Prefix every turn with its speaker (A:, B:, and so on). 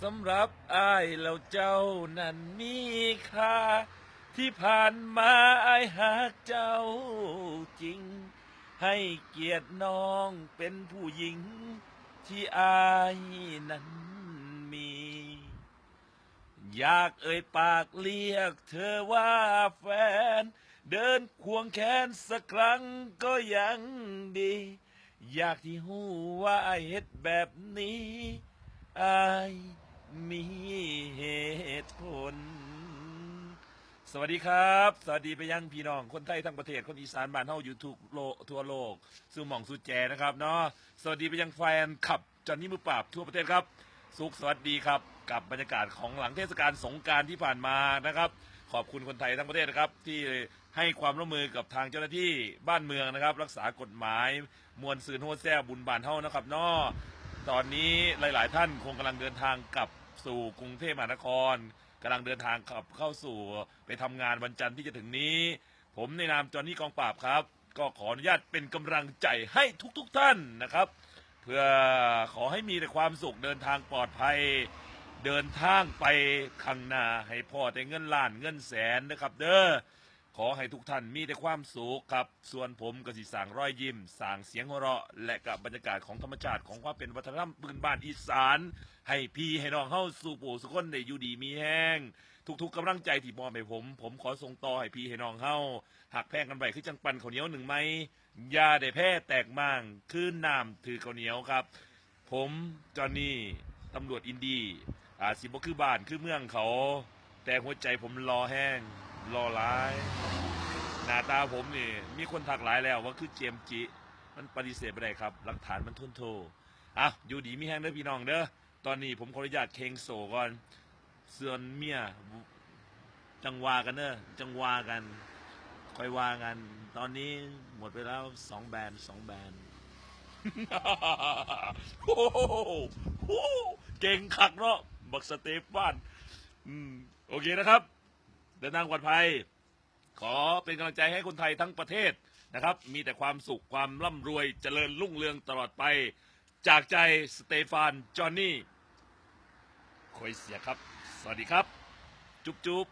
A: สำหรับอ้ายแล้วเจ้านั้นมีค่า ที่ผ่านมาอ้ายหากเจ้าจริง ให้เกียรติน้องเป็นผู้หญิง ที่อายนั้นมี อยากเอ่ยปากเรียกเธอว่าแฟน เดินควงแขนสักครั้งก็ยังดี อยากที่หูว่าไอเฮ็ดแบบนี้ อายมีเหตุผล สวัสดีครับ สวัสดีไปยังพี่น้องคนไทยทั้งประเทศคนอีสานบ้านเฮาอยู่ทุกโลกทั่วโลกสู่หม่องสู่แจนะครับเนาะสวัสดีไปยังแฟนขับจอนนี่มือปราบทั่วประเทศครับ สุขสวัสดีครับ กับบรรยากาศของหลังเทศกาลสงการที่ผ่านมานะครับ ขอบคุณคนไทยทั้งประเทศนะครับ ที่ให้ความร่วมมือกับทางเจ้าหน้าที่บ้านเมืองนะครับ รักษากฎหมาย มวลซืนโฮแซ่บุญบานเฮานะครับเนาะ ตอนนี้หลาย ๆ ท่านคงกำลังเดินทางกลับสู่กรุงเทพมหานครกำลังเดินทางกลับเข้าสู่ไปทำงานวันจันทร์ที่จะถึงนี้ ผมในนามจอห์นนี่กองปราบครับ ก็ขออนุญาตเป็นกำลังใจให้ทุก ๆ ท่านนะครับ เพื่อขอให้มีแต่ความสุขเดินทางปลอดภัย เดินทางไปข้างหน้าให้พ่อแต่เงินล้านเงินแสนนะครับ เด้อ ขอให้ทุกท่านมีแต่ความสุขครับ ส่วนผมกสิสั่งร้อยยิ้มสั่งเสียงหัวเราะ และกับบรรยากาศของธรรมชาติของความเป็นวัฒนธรรมปืนบ้านอีสาน ให้พี่ให้น้องเฮาสู่ปู่สุขคนได้อยู่ดีมีแห้ง ทุกๆกำลังใจที่มอบให้ผม ผมขอส่งต่อให้พี่ให้น้องเฮาหักแพงกันไปคือจังปันข้าวเหนียวหนึ่งไหมยาได้แพ้แตกมั่งคืนน้ำถือข้าวเหนียวครับ ผมจอนนี่ตำรวจอินดีอาจสิบ่คือบ้านคือเมืองเขา แต่หัวใจผมรอแห้ง รอร้าย หน้าตาผมนี่ มีคนทักหลายแล้วว่าคือเจมจิ มันปฏิเสธไม่ได้ครับ หลักฐานมันทนโทอะอยู่ดีมีแห้งเด้อพี่น้องเด้อ ตอนนี้ผมขออนุญาตเคงโซก่อนส่วนเมีย จังวากันเนอจังวากันคอยวากัน ตอนนี้หมดไปแล้วสองแบรนด์สองแบรนด์โอ้โหเก่งคักเนาะบักสเตฟานอืม โอเคนะครับ เดินทางปลอดภัย ขอเป็นกำลังใจให้คนไทยทั้งประเทศนะครับ มีแต่ความสุขความร่ำรวยเจริญรุ่งเรืองตลอดไป จากใจสเตฟานจอห์นนี่คอยเสียครับ สวัสดีครับ จุ๊บจุ๊บ